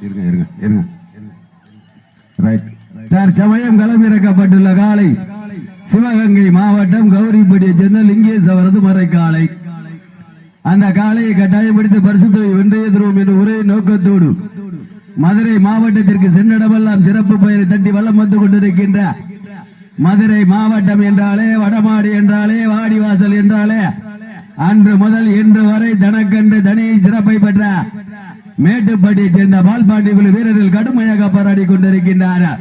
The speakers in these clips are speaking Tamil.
இருங்க இருங்க இருங்க. ரைட் தற்சமயம் களமிறக்கப்பட்டுள்ள காலை சிவகங்கை மாவட்டம் கௌரிப்பட்டியை சேர்ந்த லிங்கேஸ்வரது மறை காலை அந்த காளையை கட்டாயம் பரிசுத்தை பரிசுத்தவை வென்றைய தருவோம் என்ற ஒரே நோக்கத்தோடு மதுரை மாவட்டத்திற்கு சென்றிடமெல்லாம் சிறப்பு பெயரை தட்டி வல்லம் வந்து கொண்டிருக்கின்ற மதுரை மாவட்டம் என்றாலே வடமாடி என்றாலே வாடிவாசல் என்றாலே அன்று முதல் இன்று வரை தனக்கன்று தனி சிறப்பை பெற்ற மேட்டுப்பட்டியை சேர்ந்த பால்பாண்டி குழு வீரர்கள் கடுமையாக போராடி கொண்டிருக்கின்றனர்.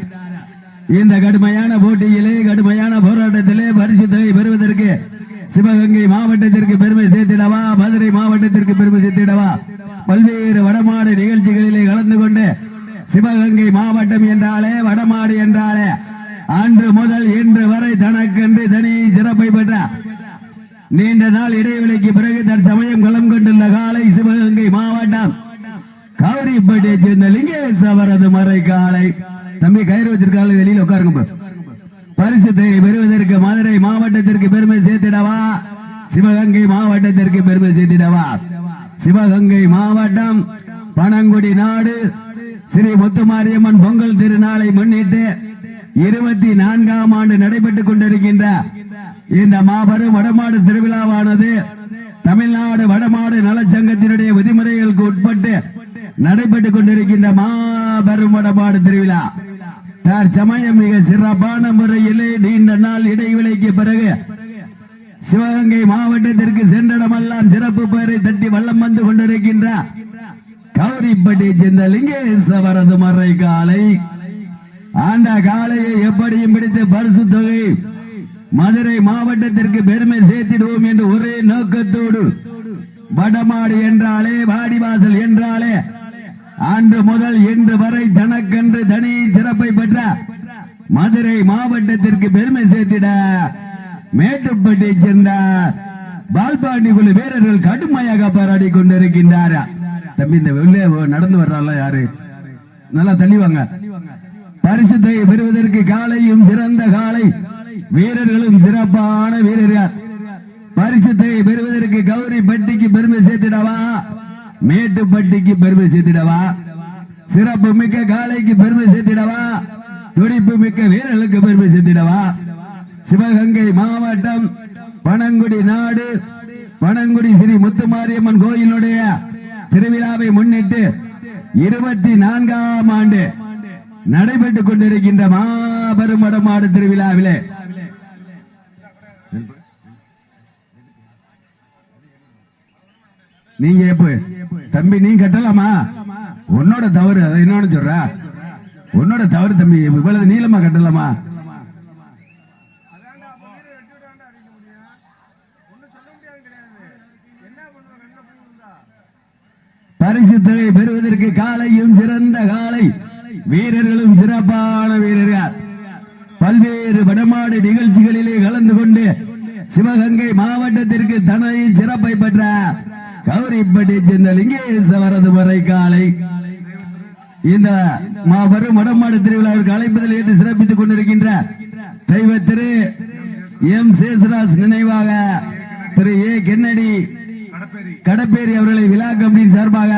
இந்த கடுமையான போட்டியிலே கடுமையான போராட்டத்திலே பரிசு தொகை பெறுவதற்கு சிவகங்கை மாவட்டத்திற்கு பெருமை சேர்த்திடவா மதுரை மாவட்டத்திற்கு பெருமை சேர்த்திடவா? பல்வேறு வடமாடு நிகழ்ச்சிகளிலே கலந்து கொண்டு சிவகங்கை மாவட்டம் என்றாலே வடமாடு என்றாலே அன்று முதல் இன்று வரை தனக்கென்று தனி சிறப்பை பெற்ற நீண்ட நாள் இடைவெளிக்கு பிறகு தற்சமயம் களம் கொண்டுள்ள காலை சிவகங்கை கௌரிப்பட்டியை சேர்ந்த லிங்கேஷ் அவரது மறை காலை தம்பி கயிறு வச்சிருக்கால வெளியில் உட்காருங்க பரிசுத்தை பெறுவதற்கு மதுரை மாவட்டத்திற்கு பெருமை சேர்த்திடவா? சிவகங்கை மாவட்டத்திற்கு பெருமை சேர்த்திடவா? சிவகங்கை மாவட்டம் பனங்குடி நாடு. ஸ்ரீ முத்துமாரியம்மன் பொங்கல் திருநாளை முன்னிட்டு இருபத்தி நான்காம் ஆண்டு நடைபெற்றுக் கொண்டிருக்கின்ற இந்த மாபெரும் வடமாடு திருவிழாவானது தமிழ்நாடு வடமாடு நலச்சங்கத்தினுடைய விதிமுறைகளுக்கு உட்பட்டு நடைபெற்றுக் கொண்டிருக்கின்ற மாபெரும் வடபாடு திருவிழா. தற்சமயம் மிக சிறப்பான முறையிலே நீண்ட நாள் இடைவெளிக்கு பிறகு சிவகங்கை மாவட்டத்திற்கு சென்றடமெல்லாம் சிறப்பு பெயரை தட்டி வல்லம் வந்து கொண்டிருக்கின்ற கௌரிப்பட்டி சேர்ந்த லிங்கேஸ்வரது மறை காலை. அந்த காலையை எப்படியும் பிடித்து பரிசு தொகை மதுரை மாவட்டத்திற்கு பெருமை சேர்த்திடுவோம் என்று ஒரே நோக்கத்தோடு வடமாடு என்றாலே வாடிவாசல் என்றாலே அன்று முதல் இன்று வரை தனக்கென்று தனி சிறப்பை பெற்ற மதுரை மாவட்டத்திற்கு பெருமை சேர்த்திட மேட்டுப்பட்டியை சேர்ந்த பால்பாண்டி குழு வீரர்கள் கடுமையாக போராடி கொண்டிருக்கின்றார். தம்பி இந்த உள்ளே நடந்து வர்றாள் யாரு? நல்லா தள்ளிவாங்க. பரிசுத்தை பெறுவதற்கு காலையும் சிறந்த காலை. வீரர்களும் சிறப்பான வீரர்கள். பரிசுத்தை பெறுவதற்கு கௌரி பட்டிக்கு பெருமை சேர்த்திடவா? மேட்டுப்பட்டிக்கு பெருமை சேர்த்திடவா? சிறப்பு மிக்க காலைக்கு பெருமை சேர்த்திடவா? துடிப்பு மிக்க வீரர்களுக்கு பெருமை சேர்த்திடவா? சிவகங்கை மாவட்டம் பனங்குடி நாடு பனங்குடி ஸ்ரீ முத்துமாரியம்மன் கோயிலுடைய திருவிழாவை முன்னிட்டு இருபத்தி நான்காம் ஆண்டு நடைபெற்றுக் கொண்டிருக்கின்ற மாபெரும் வடமாடு திருவிழாவிலே நீங்க எப்ப தம்பி நீ கட்டலாமா? உன்னோட தவறு அதை என்னன்னு சொல்ற? உன்னோட தவறு தம்பி இவ்வளவு நீளமா கட்டலாமா? பரிசு பெறுவதற்கு காலையும் சிறந்த காலை. வீரர்களும் சிறப்பான வீரர்கள். பல்வேறு வடமாடு நிகழ்ச்சிகளிலே கலந்து கொண்டு சிவகங்கை மாவட்டத்திற்கு தனது சிறப்பை பெற்ற கௌரிப்பட்டி சேர்ந்த லிங்கேஸ்வரது வரை காலை. இந்த மாபெரும் வடமாடு திருவிழாவிற்கு அழைப்பதில் ஏற்று சிறப்பித்துக் கொண்டிருக்கின்ற தெய்வ திரு எம் சேசுராஸ் நினைவாக திரு ஏ கென்னடி கடப்பேரி அவர்களை விழா கமிட்டியின் சார்பாக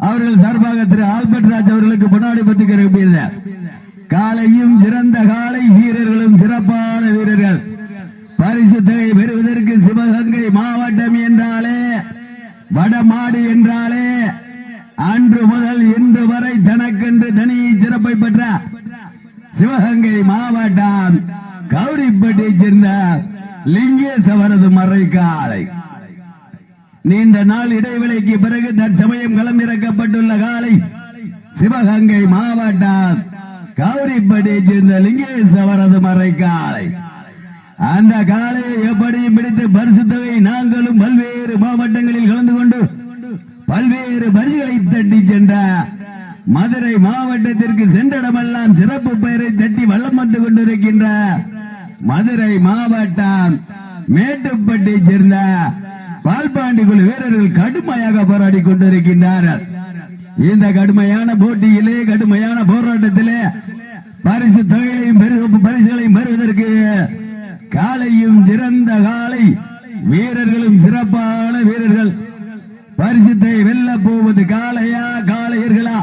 அவர்கள் சார்பாக திரு ஆல்பர்ட் ராஜ் அவர்களுக்கு பொன்னாடி பத்து காலையும் சிறந்த காலை வீரர்களும் சிறப்பான வீரர்கள் பரிசு தொகை பெறுவதற்கு சிவகங்கை மாவட்டம் என்றாலே வடமாடு என்றாலே அன்று முதல் இன்று வரை தனக்கென்று தனி சிறப்பை பெற்ற சிவகங்கை மாவட்டம் கௌரிப்பட்டியை சேர்ந்த லிங்கேஷ் அவரது மறை காலை நீண்ட நாள் இடைவெளிக்கு பிறகு தற்சமயம் களமிறக்கப்பட்டுள்ள காலை சிவகங்கை மாவட்டம் கௌரிப்பட்டியை சேர்ந்த லிங்கேஷ் அவரது மறை காலை அந்த காலையை எப்படியும் பிடித்து பரிசு தொகை நாங்களும் பல்வேறு மாவட்டங்களில் கலந்து கொண்டு பல்வேறு பரிசுகளை தட்டி சென்ற மதுரை மாவட்டத்திற்கு சென்றடமெல்லாம் சிறப்பு பெயரை தட்டி வல்லம் வந்து கொண்டிருக்கின்ற மதுரை மாவட்டம் மேட்டுப்பட்டியை சேர்ந்த பால்பாண்டி குழு வீரர்கள் கடுமையாக போராடி கொண்டிருக்கின்றார்கள். இந்த கடுமையான போட்டியிலே கடுமையான போராட்டத்திலே பரிசு தொகைகளையும் பரிசுகளையும் பெறுவதற்கு காலையும் சிறந்த காலை வீரர்களும் சிறப்பான வீரர்கள் பரிசுத்தை வெல்ல போவது காளையா காளையர்களா?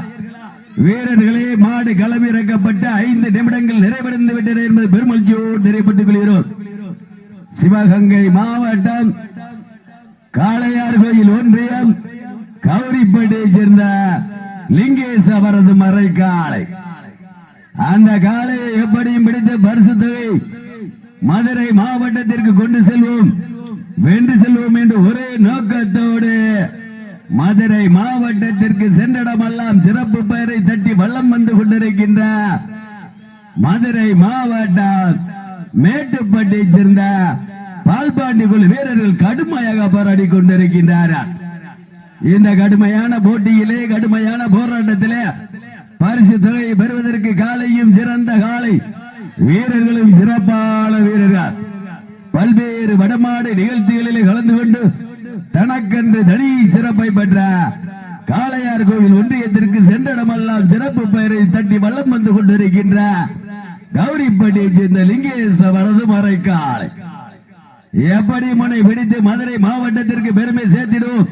வீரர்களே மாடு களம் இறக்கப்பட்ட ஐந்து நிமிடங்கள் நிறைவடைந்து விட்டன என்பது பெருமகிழ்ச்சியோடு தெரியப்பட்டுக் கொள்கிறோம். சிவகங்கை மாவட்டம் காளையார் கோயில் ஒன்றியம் கௌரிப்பேட்டையை சேர்ந்த லிங்கேஷ் அவரது மறை காளை. அந்த காளையை எப்படியும் பிடித்து பரிசுத்தவை மதுரை மாவட்டத்திற்கு கொண்டு செல்வோம். வென்று செல்வோம் என்று ஒரே நோக்கத்தோடு மதுரை மாவட்டத்திற்கு சென்றடமெல்லாம் சிறப்பு பெயரை தட்டி வள்ளம் வந்து கொண்டிருக்கின்ற மதுரை மாவட்டம் மேட்டுப்பட்டியை சேர்ந்த பால்பாண்டி குழு வீரர்கள் கடுமையாக போராடி கொண்டிருக்கின்றார்கள் இந்த கடுமையான போட்டியிலே கடுமையான போராட்டத்திலே பரிசு தொகையை பெறுவதற்கு காலையும் சிறந்த காலை வீரர்களும் சிறப்பான வீரர்கள். பல்வேறு வடமாடு நிகழ்ச்சிகளிலே கலந்து கொண்டு தனக்கென்று தனி சிறப்பை பெற்ற காளையார் கோவில் ஒன்றியத்திற்கு சென்றடமெல்லாம் சிறப்பு பெயரை தட்டி வள்ளம் வந்து கொண்டிருக்கின்ற கௌரிப்பட்டியை சேர்ந்த லிங்கேச வரது மறை எப்படி முனை பிடித்து மதுரை மாவட்டத்திற்கு பெருமை சேர்த்திடும்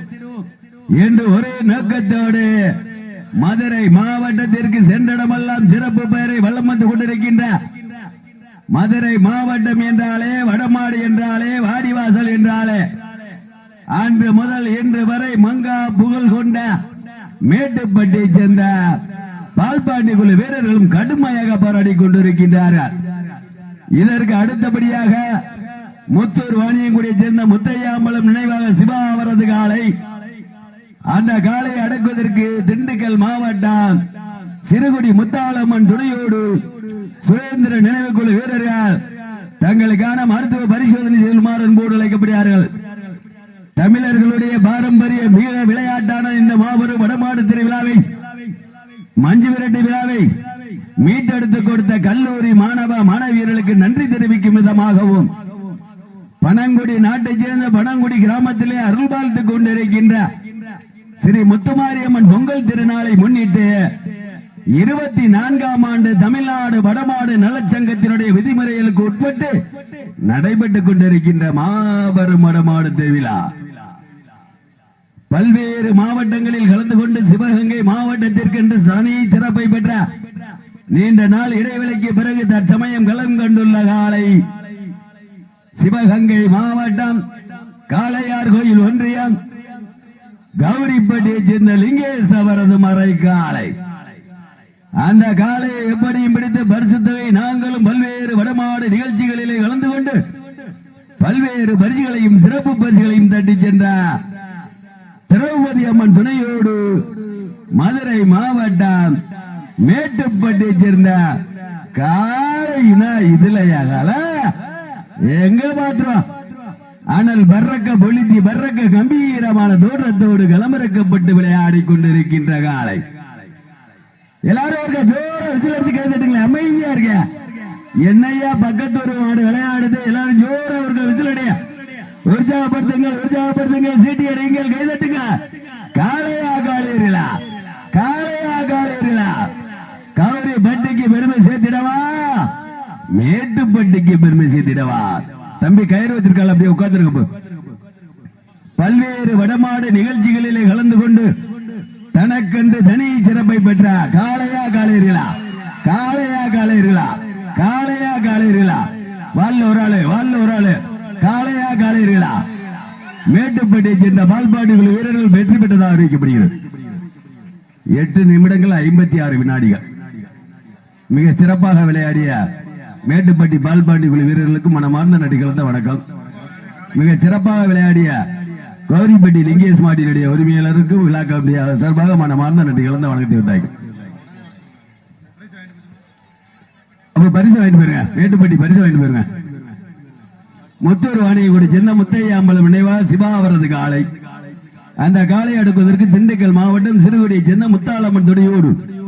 என்று ஒரே நோக்கத்தோடு மதுரை மாவட்டத்திற்கு சென்றடமெல்லாம் சிறப்பு பெயரை வள்ளம் வந்து கொண்டிருக்கின்ற மதுரை மாவட்டம் என்றாலே வடமாடு என்றாலே வாடிவாசல் என்றாலே அன்று முதல் இன்று வரை மங்கா புகழ் கொண்ட மேட்டுப்பட்டியை சேர்ந்த பால்பாண்டி குழு வீரர்களும் கடுமையாக போராடி கொண்டிருக்கின்றார்கள். இதற்கு அடுத்தபடியாக முத்தூர் வாணியங்குடியை சேர்ந்த முத்தையாம்பலம் நினைவாக சிவா அவரது காலை அந்த காலை அடக்குவதற்கு திண்டுக்கல் மாவட்டம் சிறுகுடி முத்தாளம்மன் துணையோடு சுரேந்திர நினைவு குழு வீரர்கள் தங்களுக்கான மருத்துவ பனங்குடி நாட்டைச் சேர்ந்த பனங்குடி கிராமத்திலே அருள் பாலித்துக் கொண்டிருக்கின்ற ஸ்ரீ முத்துமாரியம்மன் பொங்கல் திருநாளை முன்னிட்டு இருபத்தி நான்காம் ஆண்டு தமிழ்நாடு வடமாடு நலச்சங்கத்தினுடைய விதிமுறைகளுக்கு உட்பட்டு நடைபெற்றுக் கொண்டிருக்கின்ற மாபெரும் வடமாடு திருவிழா. பல்வேறு மாவட்டங்களில் கலந்து கொண்டு சிவகங்கை மாவட்டத்திற்கென்று தனி சிறப்பை பெற்ற நீண்ட நாள் இடைவெளிக்கு பிறகு தற்சமயம் களம் கண்டுள்ள காலை சிவகங்கை மாவட்டம் காளையார் கோயில் ஒன்றியம் கௌரிப்பட்டியை சேர்ந்த லிங்கேஷ் அவரது மறை காலை அந்த காலையை எப்படியும் பிடித்து பரிசுத்தவை நாங்களும் பல்வேறு வடமாடு நிகழ்ச்சிகளிலே கலந்து கொண்டு பல்வேறு பரிசுகளையும் சிறப்பு பரிசுகளையும் தட்டி சென்ற திரௌபதி அம்மன் துணையோடு மதுரை மாவட்டம் மேட்டுப்பட்டியை சேர்ந்த காளையினா இதுலயா எங்க பாத்திரம் ஆனால் பர்ரக்க பொழித்தி பர்ரக்க கம்பீரமான தோற்றத்தோடு களமிறக்கப்பட்டு விளையாடி கொண்டிருக்கின்ற காலை எல்லாரும் இருக்க ஜோர விசில் அடிச்சு கேட்டுங்களேன் அமைதியா இருக்க என்னையா பக்கத்து ஒரு மாடு விளையாடுது? எல்லாரும் ஜோர இருக்க விசில் அடைய உற்சாகப்படுத்துங்கள் உற்சாகப்படுத்துங்கள். சீட்டி அடிங்கள் கைதட்டுங்க காளையா காளையர்களா காளையா காளையர்களா கௌரி பட்டிக்கு பெருமை சேர்த்திடவா மேட்டுப்பட்டிக்கு பெருமை சேர்த்திடவார் தம்பி கயிறு வச்சிருக்காள் அப்படியே உட்கார்ந்துருக்க பல்வேறு வடமாடு நிகழ்ச்சிகளிலே கலந்து கொண்டு தனக்கென்று தனி சிறப்பை பெற்ற காளையா காளையர்களா? காளையா காளையர்களா? காளையா காளையர்களா? வாழ்ல ஒரு ஆளு வாழ்ல ஒரு ஆளு. காளையா காளையர்களா? மேட்டுப்பட்டியை சேர்ந்த பால்பாடி வீரர்கள் வெற்றி பெற்றதாக அறிவிக்கப்படுகிறது. எட்டு நிமிடங்கள் ஐம்பத்தி ஆறு வினாடிகள். மிக சிறப்பாக விளையாடிய மேட்டுப்பட்டி பால்பாண்டி குழு வீரர்களுக்கு மனமார்ந்த நடிகளந்த வணக்கம். மிக சிறப்பாக விளையாடிய கௌரிப்பட்டி லிங்கேஷ் மாட்டினுடைய உரிமையாளருக்கும் விழா கமிட்டியாளர் சார்பாக மனமார்ந்த நடிகளந்த கலந்த வணக்கத்தை வந்தாங்க அப்ப பரிசு வாங்கிட்டு போயிருங்க. மேட்டுப்பட்டி பரிசு வாங்கிட்டு போயிருங்க. முத்தூர் வாணியகுடி சின்ன முத்தையாம்பலம் நினைவா சிவா அவரது காலை அந்த காலை அடுக்குவதற்கு திண்டுக்கல் மாவட்டம் சிறுகுடி சின்ன முத்தாளம்மன் துடியோடு